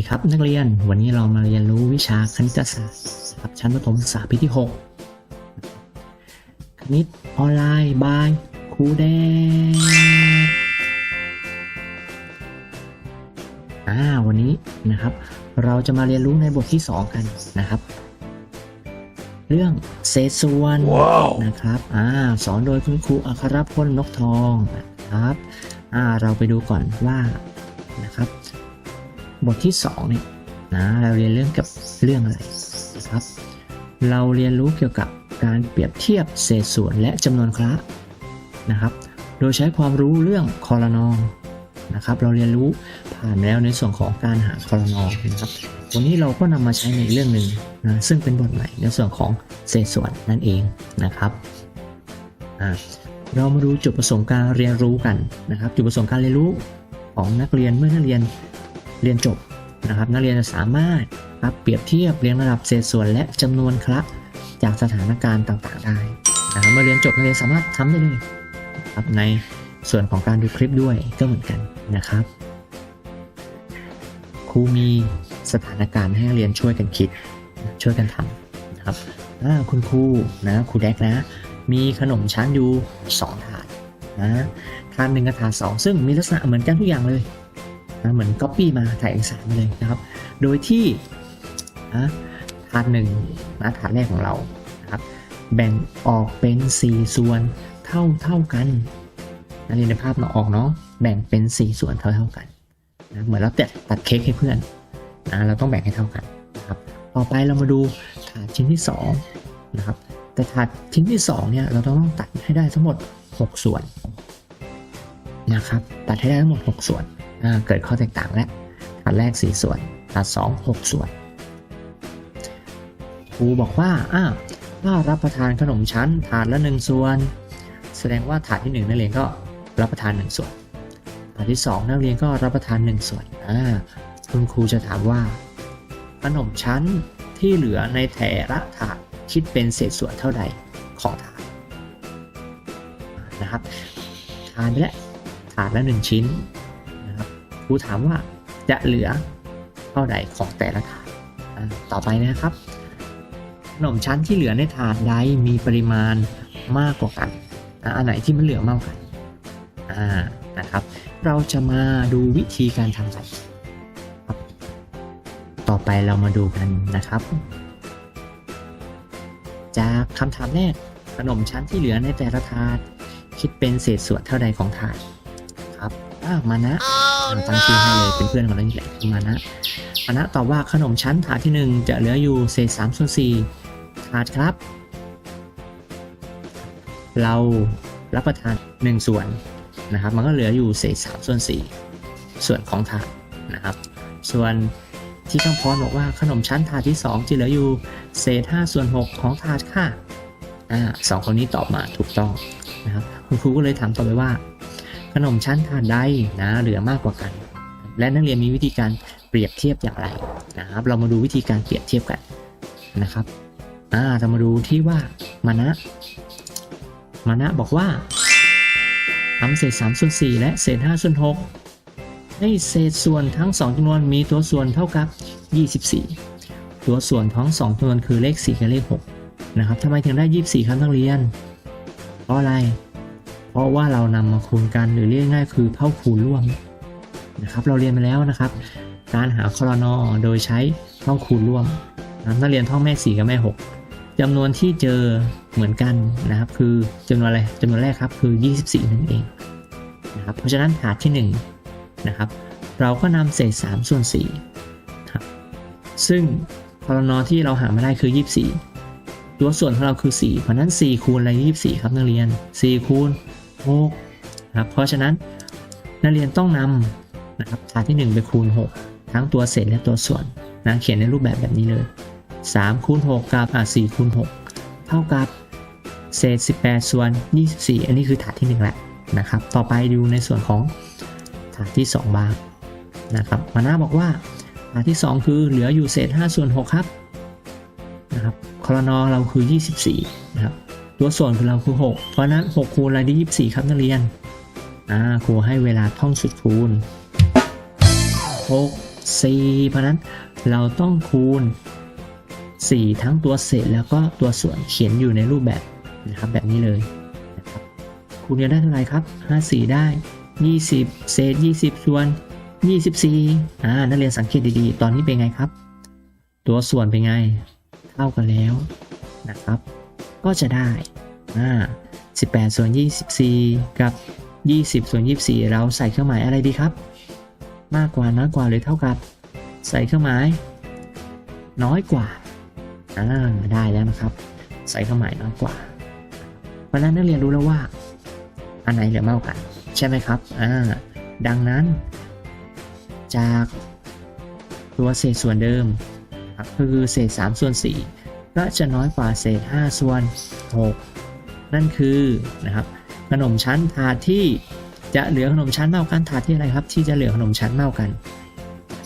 ดีครับนักเรียนวันนี้เรามาเรียนรู้วิชาคณิตศาสตร์นะครับชั้นประถมศึกษาปีที่ 6 คณิตออนไลน์บายครูแดงอ่าวันนี้นะครับ เราจะมาเรียนรู้ในบทที่ 2 กันนะครับ เรื่องเศษส่วนนะครับอ่าสอนโดยคุณครูอัครพลนกทองนะครับอ่าเราไปดูก่อนว่านะครับ บทที่2เนี่ยนะเราเรียนเรื่องกับเรื่องอะไรครับ เราเรียนรู้เกี่ยวกับการเปรียบเทียบเศษส่วนและจำนวนคละนะครับ โดยใช้ความรู้เรื่องคอรนองนะครับ เราเรียนรู้ผ่านแล้วในส่วนของการหาคอรนองนะครับวันนี้เราก็นำมาใช้ในเรื่องหนึ่งนะซึ่งเป็นบทใหม่ในส่วนของเศษส่วนนั่นเองนะครับเรามาดูจุดประสงค์การเรียนรู้กันนะครับ จุดประสงค์การเรียนรู้ของนักเรียนเมื่อนักเรียน เรียนจบนะครับ นักเรียนจะสามารถครับเปรียบเทียบเรียงระดับเศษส่วนและจำนวนคละจากสถานการณ์ต่างๆได้นะครับเมื่อเรียนจบนักเรียนสามารถทำได้เลยครับในส่วนของการดูคลิปด้วยก็เหมือนกันนะครับครูมีสถานการณ์ให้นักเรียนช่วยกันคิดช่วยกันทำนะครับอ่าคุณครูนะครูแดกนะ มีขนมชั้นอยู่สองถาดนะถาดหนึ่งกับถาดสองซึ่งมีลักษณะเหมือนกันทุกอย่างเลย นะเหมือนก๊อปปี้มาถ่ายเอกสารมาเลยนะครับ โดยที่นะถาดหนึ่งนะถาดแรกของเรานะครับแบ่งออกเป็น 4 ส่วนเท่าเท่ากันนะนี่ในภาพเราออกเนาะแบ่งเป็น 4 ส่วนเท่าเท่ากันนะเหมือนเราตัดตัดเค้กให้เพื่อนนะเราต้องแบ่งให้เท่ากันนะครับต่อไปเรามาดูถาดชิ้นที่2นะครับแต่ถาดชิ้นที่2เนี่ยเราต้องตัดให้ได้ทั้งหมด 6 ส่วนนะครับตัดให้ได้ทั้งหมด 6 ส่วน เกิดข้อแตกต่างแล้วถาดแรก 4 ส่วนถาด2 6 ส่วนครูบอกว่าอ้าวถ้ารับประทานขนมชั้นถาดละ 1 ส่วน แสดงว่าถาดที่ 1 นักเรียนก็รับประทาน 1 ส่วนถาดที่ 2 นักเรียนก็รับประทาน 1 ส่วนอ่าคุณครูจะถามว่า ขนมชั้นที่เหลือในแต่ละถาดคิดเป็นเศษส่วนเท่าใดของถาดนะครับ ทานไปแล้วถาดละ 1 ชิ้น ครูถามว่าจะเหลือเท่าใดของแต่ละถาดต่อไปนะครับ ขนมชั้นที่เหลือในถาดใดมีปริมาณมากกว่ากันอันไหนที่มันเหลือมากกว่ากันอ่านะครับ เราจะมาดูวิธีการทำกันต่อไปเรามาดูกันนะครับ จากคำถามแรกขนมชั้นที่เหลือในแต่ละถาดคิดเป็นเศษส่วนเท่าใดของถาดครับอ่ามานะ เราตั้งชื่อให้เลยเป็นเพื่อนของเรานี่แหละคือมานะมานะตอบว่าขนมชั้นถาดที่ 1 จะเหลืออยู่เศษ3ส่วน4ถาดครับ เรารับประทาน 1 ส่วนนะครับ มันก็เหลืออยู่เศษ3ส่วน4ส่วนของถาดนะครับ ส่วนที่ข้างพรบอกว่าขนมชั้นถาดที่2จะเหลืออยู่เศษ5ส่วน6ของถาดค่ะอ่าสองคนนี้ตอบมาถูกต้องนะครับคุณครูก็เลยถามต่อไปว่า ขนมชั้นถาดใดนะเหลือมากกว่ากัน และนักเรียนมีวิธีการเปรียบเทียบอย่างไรนะครับ เรามาดูวิธีการเปรียบเทียบกันนะครับอ่าเรามาดูที่ว่ามานะมานะบอกว่าทำเศษ3ส่วน4และเศษ5ส่วน6ให้เศษส่วนทั้ง 2จำนวนมีตัวส่วนเท่ากับ 24 ตัวส่วนทั้ง2จำนวนคือเลข 4 กับเลข 6 นะครับทำไมถึงได้ 24 ครับนักเรียนเพราะอะไร เพราะว่าเรานำมาคูณกันหรือเรียกง่ายคือเท่าคูณร่วมนะครับ เราเรียนมาแล้วนะครับ การหาคอรนอโดยใช้เท่าคูณร่วมนะนักเรียนท่องแม่4กับแม่ 6จำนวนที่เจอเหมือนกันนะครับ คือจำนวนอะไรจำนวนแรกครับคือ 24นั่นเองนะครับเพราะฉะนั้นถาที่1นะครับ เราก็นำเศษ3ส่วน4ครับซึ่งคอรนอที่เราหามาได้คือ 24ตัวส่วนของเราคือ4เพราะนั้น 4 คูณอะไร24 ครับนักเรียน 4 คูณ 6นะครับเพราะฉะนั้นนักเรียนต้องนำนะครับถาดที่ 1 ไปคูณ 6 ทั้งตัวเศษและตัวส่วนนะเขียนในรูปแบบแบบนี้เลย3คูณ6กับอะ4คูณ6เท่ากับเศษ 18 ส่วน 24 อันนี้คือถาดที่ 1 แหละนะครับ ต่อไปดูในส่วนของถาดที่ 2 บ้างนะครับมาน่าบอกว่าถาดที่ 2 คือเหลืออยู่เศษ 5 ส่วน 6 ครับนะครับคอรนอเราคือ 24 นะครับ ตัวส่วนของเราคือ 6 เพราะนั้น 6 คูณอะไรได้ 24 ครับนักเรียน อ่า ครูให้เวลาท่องสุดคูณ 6 4 เพราะฉะนั้นเราต้องคูณ 4 ทั้งตัวเศษแล้วก็ตัวส่วนเขียนอยู่ในรูปแบบนะครับแบบนี้เลยนะครับคูณกันได้เท่าไหร่ครับ 54 ได้ 20 เศษ 20 ส่วน 24 อ่า นักเรียนสังเกตดีๆ ตอนนี้เป็นไงครับ ตัวส่วนเป็นไง เท่ากันแล้วนะครับ ก็จะได้อ่า18 ส่วน 24 กับ 20 ส่วน 24 เราใส่เครื่องหมายอะไรดีครับ มากกว่าน้อยกว่าหรือเท่ากับ ใส่เครื่องหมาย น้อยกว่าอ่าได้แล้วนะครับ ใส่เครื่องหมายน้อยกว่า เพราะนั้นนักเรียนรู้แล้วว่า อันไหนเหลือมากกว่าใช่ไหมครับอ่าดังนั้น จากตัวเศษส่วนเดิม คือเศษ3ส่วน4 ก็จะน้อยกว่าเศษ 5 ส่วน 6 นั่นคือนะครับขนมชั้นถาดที่จะเหลือขนมชั้นมากกว่ากันถาดที่อะไรครับ ที่จะเหลือขนมชั้นมากกว่ากัน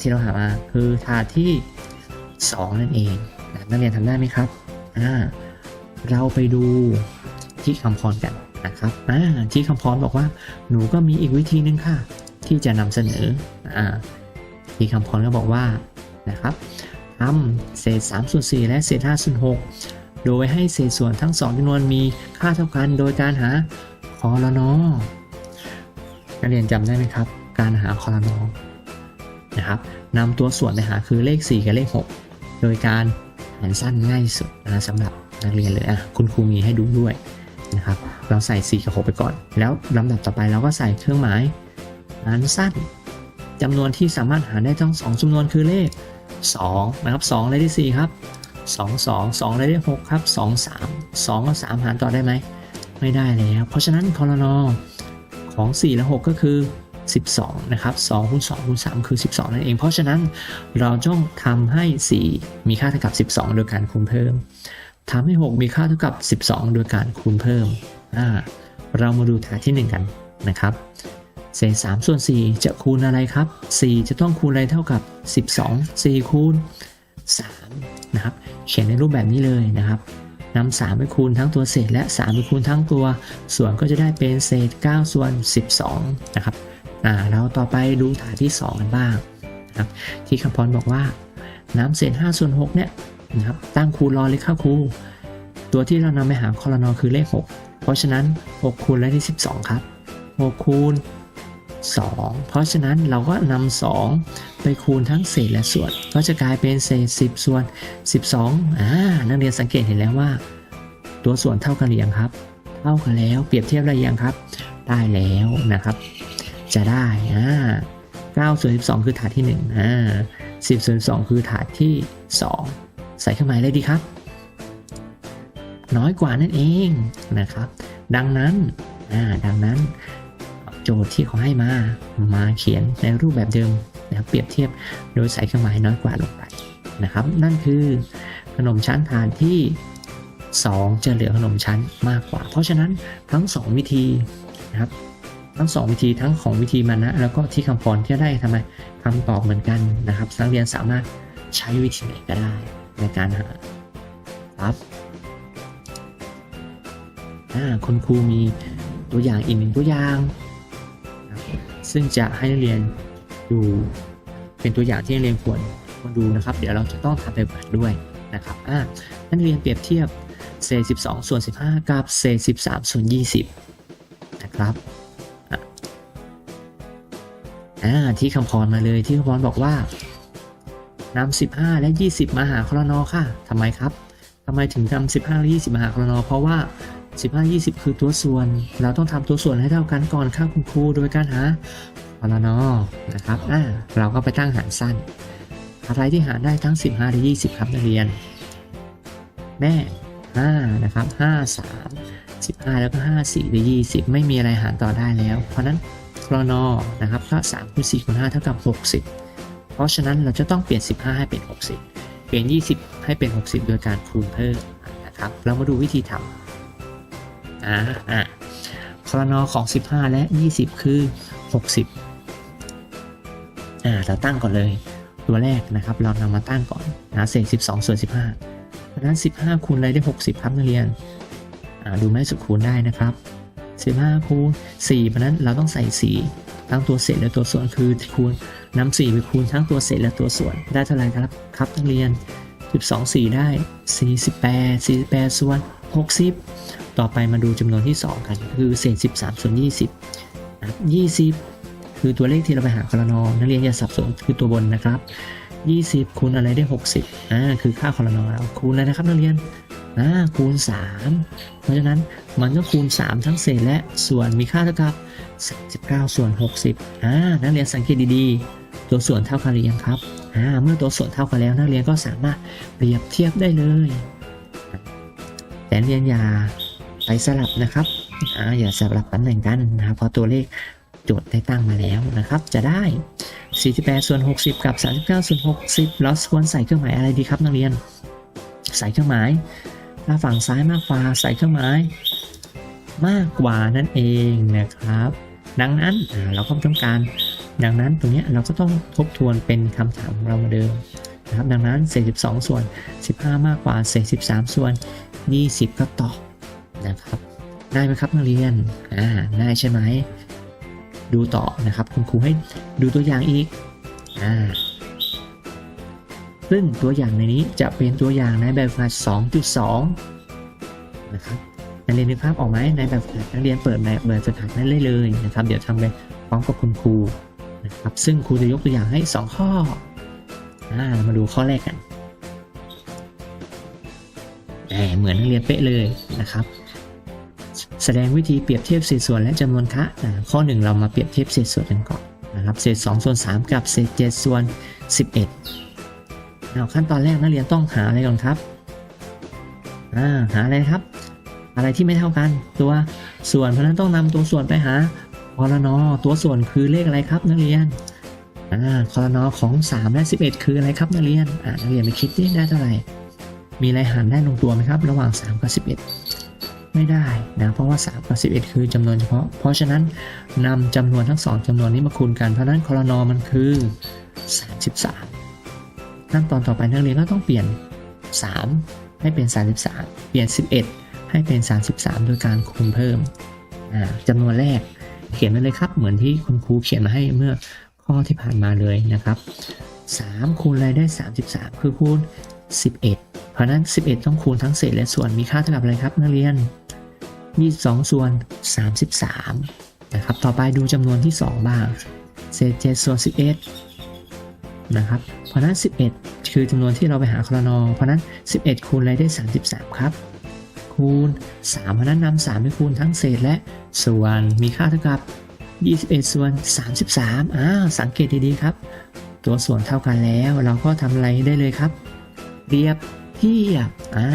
ที่เราหามาคือถาดที่ 2 นั่นเองนักเรียนทำได้ไหมครับอ่าเราไปดูที่คำพรกันนะครับอ่าที่คำพรบอกว่าหนูก็มีอีกวิธีหนึ่งค่ะ ที่จะนำเสนออ่าที่คำพรก็บอกว่านะครับำเศษ3ส่วน4และเศษ5ส่วน6โดยให้เศษส่วนทั้งสองจำนวนมีค่าเท่ากัน โดยการหาคอรนอนักเรียนจำได้ไหมครับ การหาคอรนอนะครับนำตัวส่วนไปหาคือเลข 4 กับเลข 6 โดยการหารสั้นง่ายสุดนะสำหรับนักเรียนเลยอะคุณครูมีให้ดูด้วยนะครับเราใส่ 4 กับ 6 ไปก่อน แล้วลำดับต่อไปเราก็ใส่เครื่องหมายหารสั้นจำนวนที่สามารถหารได้ทั้งสองจำนวนคือเลข 2นะครับ2เลขที่4ครับ2 2 2เลขที่6ครับ2 3 2กับ3หารต่อได้ไหมไม่ได้แล้วเพราะฉะนั้นพลนของ 4 และ 6 ก็คือ 12 นะครับ2คูณ2คูณ3คือ 12 นั่นเอง เพราะฉะนั้นเราต้องทำให้ 4 มีค่าเท่ากับ 12 โดยการคูณเพิ่มทำให้ 6 มีค่าเท่ากับ 12 โดยการคูณเพิ่ม เรามาดูฐานที่ 1 กันนะครับ เศษ3ส่วน 4 จะคูณอะไรครับ 4 จะต้องคูณอะไรเท่ากับ 12 4 คูณ 3 นะครับ เขียนในรูปแบบนี้เลยนะครับนำ3ไปคูณทั้งตัวเศษและ 3 ไปคูณทั้งตัว ส่วนก็จะได้เป็นเศษ 9 ส่วน 12 นะครับอ่าเราต่อไปดูฐานที่ 2 กันบ้างนะครับที่คำพรบอกว่าน้ำเศษ5ส่วน6เนี่ยนะครับตั้งคูณรอเลขค่าคูตัวที่เรานำไปหาคอรนอคือเลข 6 เพราะฉะนั้น 6 คูณเลขที่ 12 ครับ 6 คูณ 2 เพราะฉะนั้นเราก็นำ2ไปคูณทั้งเศษและส่วน ก็จะกลายเป็นเศษ 10 ส่วน 12อ่านักเรียนสังเกตเห็นแล้วว่า ตัวส่วนเท่ากันหรือยังครับ เท่ากันแล้วเปรียบเทียบได้ยังครับ ได้แล้วนะครับ จะได้อ่า9ส่วน12 คือถาดที่1อ่า10ส่วน2คือถาดที่ 2 ใส่เครื่องหมายเลยดีครับ น้อยกว่านั่นเองนะครับ ดังนั้นอ่าดังนั้น โจทย์ที่เขาให้มา มาเขียนในรูปแบบเดิมนะครับเปรียบเทียบโดยใส่เครื่องหมายน้อยกว่าลงไปนะครับ นั่นคือขนมชั้นฐานที่ 2 จะเหลือขนมชั้นมากกว่า เพราะฉะนั้นทั้ง 2 วิธีนะครับทั้ง 2 วิธีทั้งของวิธีมานะ แล้วก็ที่คำพรที่ได้ทำไมคำตอบเหมือนกันนะครับนักเรียนสามารถใช้วิธีไหนก็ได้ในการหาครับคุณครูมีตัวอย่างอีกหนึ่งตัวอย่าง ซึ่งจะให้นักเรียนดูเป็นตัวอย่างที่นักเรียนควรควรดูนะครับ เดี๋ยวเราจะต้องทำไปบัตด้วยนะครับอ่านักเรียนเปรียบเทียบเศษ12 ส่วน 15 กับเศษ13 ส่วน 20 นะครับอะอ่าที่คำพรมาเลยที่คำพรบอกว่านำ15 และ 20 มาหาคลนอค่ะทำไมครับทำไมถึงนำ15 และ 20 มาหาคลนอเพราะว่า 15 20 คือตัวส่วน เราต้องทำตัวส่วนให้เท่ากันก่อนค่าคุณครูโดยการหาพลนอนะครับอ่าเราก็ไปตั้งหารสั้น อะไรที่หารได้ทั้ง 15และ20 ครับนักเรียน แม่ 5 นะครับ 5 3 15 แล้วก็ 5 4หรือ20 ไม่มีอะไรหารต่อได้แล้ว เพราะนั้นพลนอนะครับก็3คูณ4คูณ5เท่ากับ 60 เพราะฉะนั้นเราจะต้องเปลี่ยน 15 ให้เป็น 60 เปลี่ยน 20 ให้เป็น 60 โดยการคูณเพิ่มนะครับ เรามาดูวิธีทำ อ่าอะคลนอของ 15 และ 20 คือ 60อ่าเราตั้งก่อนเลย ตัวแรกนะครับ เรานำมาตั้งก่อนนะเศษ12 ส่วน 15 เพราะนั้น 15 คูณอะไรได้ 60 ครับนักเรียนอ่าดูแม่สุดคูณได้นะครับ 15 คูณ 4 เพราะนั้นเราต้องใส่ 4 ทั้งตัวเศษและตัวส่วนคือคูณนำ4ไปคูณทั้งตัวเศษและตัวส่วน ได้เท่าไหร่ครับครับนักเรียน 12 4 ได้ 48 48 ส่วน 60 ต่อไปมาดูจำนวนที่ 2 กันคือเศษ13ส่วน20นะครับ20 คือตัวเลขที่เราไปหาคอรนอนักเรียนอย่าสับสนคือตัวบนนะครับ 20 คูณอะไรได้ 60อ่าคือค่าคอรนอแล้วคูณอะไรนะครับนักเรียนอ่าคูณ 3 เพราะฉะนั้นมันก็คูณ 3 ทั้งเศษและส่วนมีค่าเท่ากับ39ส่วน60อ่านักเรียนสังเกตดีๆ ตัวส่วนเท่ากันหรือยังครับอ่าเมื่อตัวส่วนเท่ากันแล้วนักเรียนก็สามารถเปรียบเทียบได้เลยแต่นักเรียนอย่า ไปสลับนะครับอ่าอย่าสลับตำแหน่งกันนะครับเพราะตัวเลขโจทย์ได้ตั้งมาแล้วนะครับ จะได้ 48 ส่วน 60 กับ 39 ส่วน 60แล้วควรใส่เครื่องหมายอะไรดีครับนักเรียน ใส่เครื่องหมายถ้าฝั่งซ้ายมากกว่าใส่เครื่องหมายมากกว่านั่นเองนะครับ ดังนั้นอ่าเราก็ต้องการ ดังนั้นตรงนี้เราก็ต้องทบทวนเป็นคำถามของเรามาเดิมนะครับ ดังนั้นเศษ12ส่วน 15 มากกว่าเศษ13ส่วน 20 ก็ตอบ นะครับง่ายไหมครับนักเรียนอ่าง่ายใช่ไหมดูต่อนะครับคุณครูให้ดูตัวอย่างอีกอ่าซึ่งตัวอย่างในนี้จะเป็นตัวอย่างในแบบฝึกหัด 2.2 นะครับนักเรียนนึกภาพออกไหมในแบบฝึกหัดนักเรียนเปิดแบบแบบฝึกหัดนั้นได้เลยนะครับ เดี๋ยวทำไปพร้อมกับคุณครูนะครับ ซึ่งครูจะยกตัวอย่างให้ 2 ข้ออ่าเรามาดูข้อแรกกันแหมเหมือนนักเรียนเป๊ะเลยนะครับ แสดงวิธีเปรียบเทียบเศษส่วนและจำนวนคะอ่าข้อ 1 เรามาเปรียบเทียบเศษส่วนกันก่อนนะครับเศษ2ส่วน3กับเศษ7ส่วน 11เอาขั้นตอนแรกนักเรียนต้องหาอะไรก่อนครับาหาอะไรครับ อะไรที่ไม่เท่ากัน ตัวส่วนเพราะนั้นต้องนำตัวส่วนไปหาคอรนอตัวส่วนคือเลขอะไรครับนักเรียนอคอรนอของ 3 และ 11 คืออะไรครับนักเรียนนักเรียนไปคิดดิได้เท่าไหร่มีอะไรหารได้ลงตัวไหมครับ ระหว่าง 3 กับ 11 ไม่ได้นะเพราะว่า3กับ11 คือจำนวนเฉพาะ เพราะฉะนั้นนำจำนวนทั้งสองจำนวนนี้มาคูณกัน เพราะฉะนั้นคอรนอมันคือ 33 ขั้นตอนต่อไปนักเรียนก็ต้องเปลี่ยน 3 ให้เป็น 33 เปลี่ยน 11 ให้เป็น 33 โดยการคูณเพิ่มอ่าจำนวนแรกเขียนไว้เลยครับ เหมือนที่คุณครูเขียนมาให้เมื่อข้อที่ผ่านมาเลยนะครับ 3 คูณอะไรได้ 33 คือคูณ 11 เพราะนั้น 11 ต้องคูณทั้งเศษและส่วนมีค่าเท่ากับอะไรครับนักเรียน 22 ส่วน 33 นะครับ ต่อไปดูจำนวนที่ 2 บ้าง เศษ 7 ส่วน 11 นะครับ เพราะนั้น 11 คือจำนวนที่เราไปหาคลนอเพราะนั้น 11 คูณอะไรได้ 33 ครับ คูณ 3 เพราะฉะนั้นนำ3ไปคูณทั้งเศษและส่วนมีค่าเท่ากับ 21 ส่วน 33อ้าวสังเกตดีๆครับ ตัวส่วนเท่ากันแล้วเราก็ทำอะไรได้เลยครับ เรียบ เทียบอ่า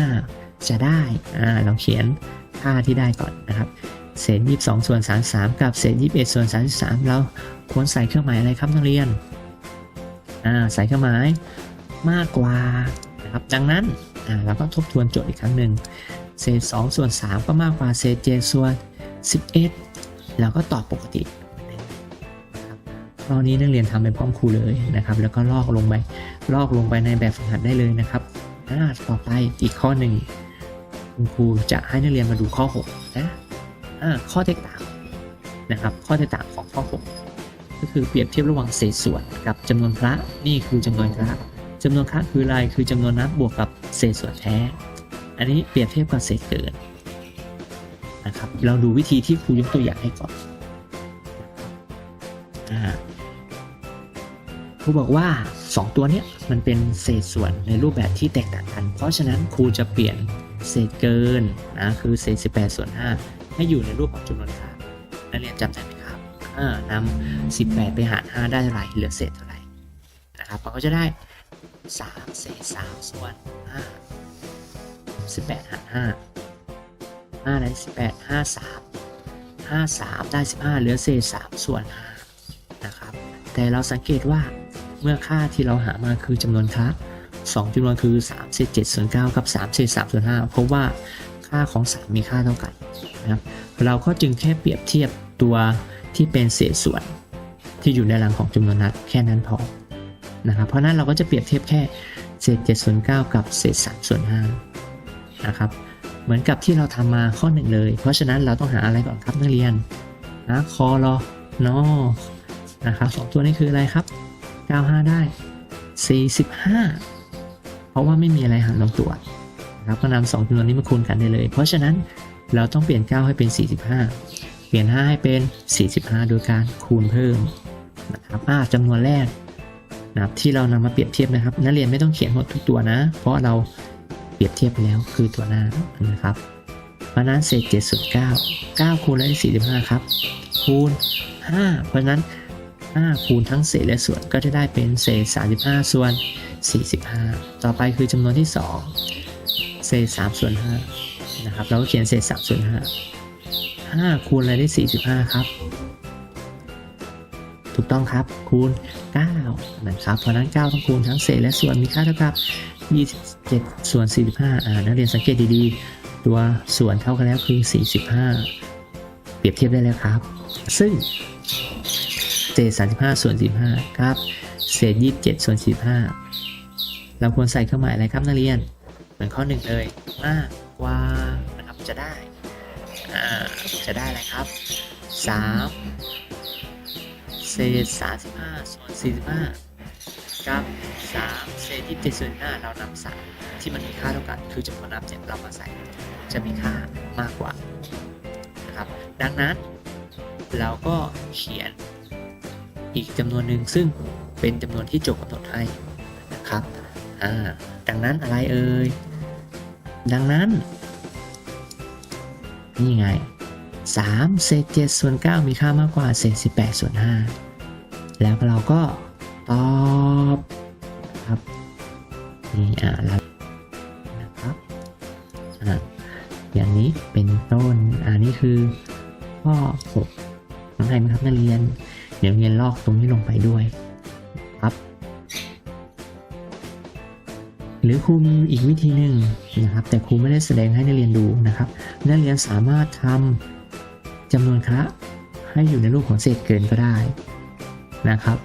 จะได้อ่าเราเขียนค่าที่ได้ก่อนนะครับเศษ22 ส่วน 33 กับเศษ21 ส่วน 33 เราควรใส่เครื่องหมายอะไรครับนักเรียนอ่าใส่เครื่องหมายมากกว่านะครับดังนั้นอ่าเราก็ทบทวนโจทย์อีกครั้งหนึ่งเศษ 2 ส่วน 3 ก็มากกว่าเศษ7ส่วน 11 เราก็ตอบปกติครับนี้นักเรียนทำไปพร้อมครูเลยนะครับ แล้วก็ลอกลงไปลอกลงไปในแบบฝึกหัดได้เลยนะครับ อ่าต่อไปอีกข้อหนึ่งคุณครูจะให้นักเรียนมาดูข้อ 6 นะอ่าข้อแตกต่างนะครับ ข้อแตกต่างของข้อ 6 ก็คือเปรียบเทียบระหว่างเศษส่วนกับจำนวนพระนี่คือจำนวนพระจำนวนพระคืออะไรคือจำนวนนับบวกกับเศษส่วนแท้ อันนี้เปรียบเทียบกับเศษเกินนะครับ เราดูวิธีที่ครูยกตัวอย่างให้ก่อนอ่าครูบอกว่า 2 ตัวเนี้ย มันเป็นเศษส่วนในรูปแบบที่แตกต่างกัน เพราะฉะนั้นครูจะเปลี่ยนเศษเกินนะคือเศษ 18 ส่วน 5 ให้อยู่ในรูปของจำนวนค่านักเรียนจำได้ไหมครับอ่านำ18 ไปหาร 5 ได้เท่าไหร่เหลือเศษเท่าไหร่นะครับมันก็จะได้ 3 เศษ 3 ส่วน 5 18 หาร 5 5 ได้ 18 5 3 5 3 ได้ 15 เหลือเศษ 3 ส่วน5นะครับแต่เราสังเกตว่า เมื่อค่าที่เราหามาคือจำนวนค่า2จำนวนคือ3เศษ7ส่วน9กับ3เศษ3ส่วน5พบว่าค่าของ 3 มีค่าเท่ากันนะครับเราก็จึงแค่เปรียบเทียบตัวที่เป็นเศษส่วนที่อยู่ในหลังของจำนวนนัดแค่นั้นพอนะครับเพราะนั้นเราก็จะเปรียบเทียบแค่เศษ7ส่วน9กับเศษ3ส่วน5นะครับเหมือนกับที่เราทำมาข้อหนึ่งเลย เพราะฉะนั้นเราต้องหาอะไรก่อนครับนักเรียนนะคอรอนอนะครับสองตัวนี้คืออะไรครับ 95 ได้ 45 เพราะว่าไม่มีอะไรหารลงตัวนะครับก็นำสองจำนวนนี้มาคูณกันได้เลย เพราะฉะนั้นเราต้องเปลี่ยน 9 ให้เป็น 45 เปลี่ยน 5 ให้เป็น 45 โดยการคูณเพิ่มนะครับอ่าจำนวนแรกนะครับที่เรานำมาเปรียบเทียบนะครับ นักเรียนไม่ต้องเขียนหมดทุกตัวนะ เพราะเราเปรียบเทียบไปแล้วคือตัวหน้านะครับเพราะนั้นเศษ7ส่วน9 9คูณด้วย45 ครับ คูณ 5 เพราะฉะนั้น 5 คูณทั้งเศษและส่วนก็จะได้เป็นเศษ 35 ส่วน 45 ต่อไปคือจำนวนที่ 2 เศษ 3 ส่วน 5 นะครับ เราก็เขียนเศษ 3 ส่วน 5 5 คูณอะไรได้ 45 ครับ ถูกต้องครับ คูณ 9 นะครับ เพราะนั้น 9 ต้องคูณทั้งเศษและส่วนมีค่าเท่ากับ 27 ส่วน 45 อ่า นักเรียนสังเกตดีๆ ตัวส่วนเท่ากันแล้วคือ 45 เปรียบเทียบได้แล้วครับ ซึ่ง ษ 35 ส่วน 15 ครับ เศษ 27 ส่วน45เราควรใส่เครื่องหมายอะไรครับนักเรียน เหมือนข้อหนึ่งเลย มากกว่านะครับ จะได้ อ่า จะได้อะไรครับ 3 เศษ 35 ส่วน 45กับ 3 เศษ 27 ส่วน 5 เรานำ3ที่มันมีค่าเท่ากัน คือจำนวนนับเนี่ยเรามาใส่ จะมีค่ามากกว่า นะครับ ดังนั้นเราก็เขียน อีกจำนวนหนึ่งซึ่งเป็นจำนวนที่โจทย์กำหนดให้นะครับอ่าดังนั้นอะไรเอ่ยดังนั้นนี่ไง3เศษ7ส่วน 9 มีค่ามากกว่าเศษ18 ส่วน 5 แล้วเราก็ตอบนะครับนี่อ่าแล้วนะครับอ่าอย่างนี้เป็นต้น อันนี้คือข้อ6น้องไทยไหมครับนักเรียน เดี๋ยวเรียนลอกตรงนี้ลงไปด้วยครับ หรือครูมีอีกวิธีหนึ่งนะครับ แต่ครูไม่ได้แสดงให้นักเรียนดูนะครับนักเรียนสามารถทำจำนวนคระให้อยู่ในรูปของเศษเกินก็ได้นะครับ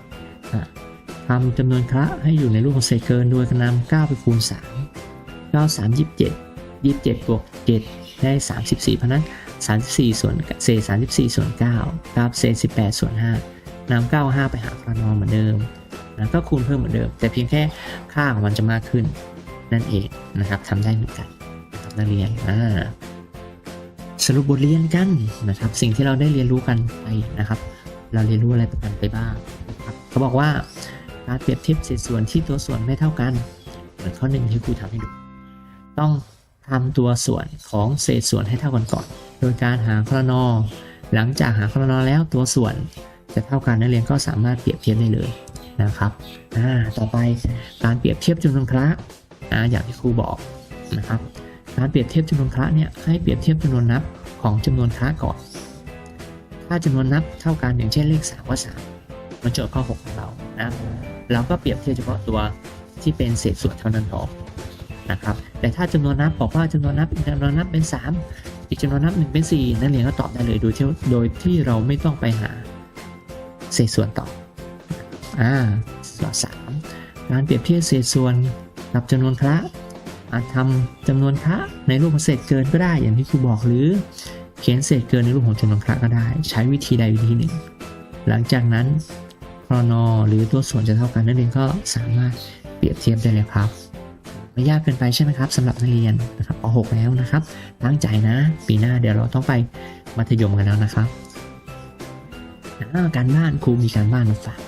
ทำจำนวนคระให้อยู่ในรูปของเศษเกินโดยนำ9ไปคูณ 3 9 3 27 27บวก7ได้ 34 เพราะนั้น 34 ส่วนเศษ34 ส่วน9กับเศษ18 ส่วน 5 น้ำ9 5ไปหาคานอเหมือนเดิมนะก็คูณเพิ่มเหมือนเดิม แต่เพียงแค่ค่าของมันจะมากขึ้นนั่นเองนะครับทำได้เหมือนกันนะครับนักเรียนอ่าสรุปบทเรียนกันนะครับ สิ่งที่เราได้เรียนรู้กันไปนะครับ เราเรียนรู้อะไรกันไปบ้างครับเขาบอกว่าการเปรียบเทียบเศษส่วนที่ตัวส่วนไม่เท่ากันเหมือนข้อหนึ่งที่ครูทำให้ดู ต้องทำตัวส่วนของเศษส่วนให้เท่ากันก่อน โดยการหาคลนอหลังจากหาคลนอแล้วตัวส่วน จะเท่ากันนักเรียนก็สามารถเปรียบเทียบได้เลยนะครับอ่าต่อไปการเปรียบเทียบจำนวนคระอ่าอย่างที่ครูบอกนะครับการเปรียบเทียบจำนวนคระเนี่ยให้เปรียบเทียบจำนวนนับของจำนวนคระก่อน ถ้าจำนวนนับเท่ากันอย่างเช่นเลข3ก็3มาโจทย์ข้อ6ของเรานะเราก็เปรียบเทียบเฉพาะตัวที่เป็นเศษส่วนเท่านั้นพอนะครับแต่ถ้าจำนวนนับบอกว่าจำนวนนับอีกจำนวนนับเป็น 3 อีกจำนวนนับหนึ่งเป็น4นักเรียนก็ตอบได้เลยโดยที่โดยที่เราไม่ต้องไปหา เศษส่วนต่ออ่าข้อสามการเปรียบเทียบเศษส่วนกับจำนวนคระอาจทำจำนวนคระในรูปของเศษเกินก็ได้ อย่างที่ครูบอกหรือเขียนเศษเกินในรูปของจำนวนคระก็ได้ ใช้วิธีใดวิธีหนึ่ง หลังจากนั้นครนอหรือตัวส่วนจะเท่ากันนั่นเองก็สามารถเปรียบเทียบได้เลยครับไม่ยากเกินไปใช่ไหมครับสำหรับนักเรียนนะครับป .6 แล้วนะครับตั้งใจนะ ปีหน้าเดี๋ยวเราต้องไปมัธยมกันแล้วนะครับ การบ้านครูมีการบ้านมาฝาก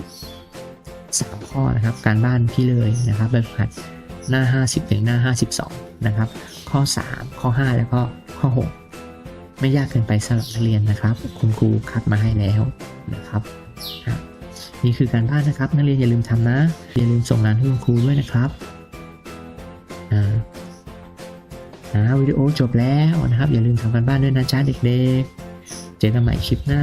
สามข้อนะครับ การบ้านพี่เลยนะครับแบบหัดหน้า50ถึงหน้า 52 นะครับ ข้อ 3 ข้อ 5 แล้วก็ข้อ 6 ไม่ยากเกินไปสำหรับนักเรียนนะครับ คุณครูคัดมาให้แล้วนะครับนี่คือการบ้านนะครับ นักเรียนอย่าลืมทำนะอย่าลืมส่งงานให้คุณครูด้วยนะครับอ่าอ่าวิดีโอจบแล้วนะครับ อย่าลืมทำการบ้านด้วยนะจ้าเด็กๆ เจอกันใหม่คลิปหน้า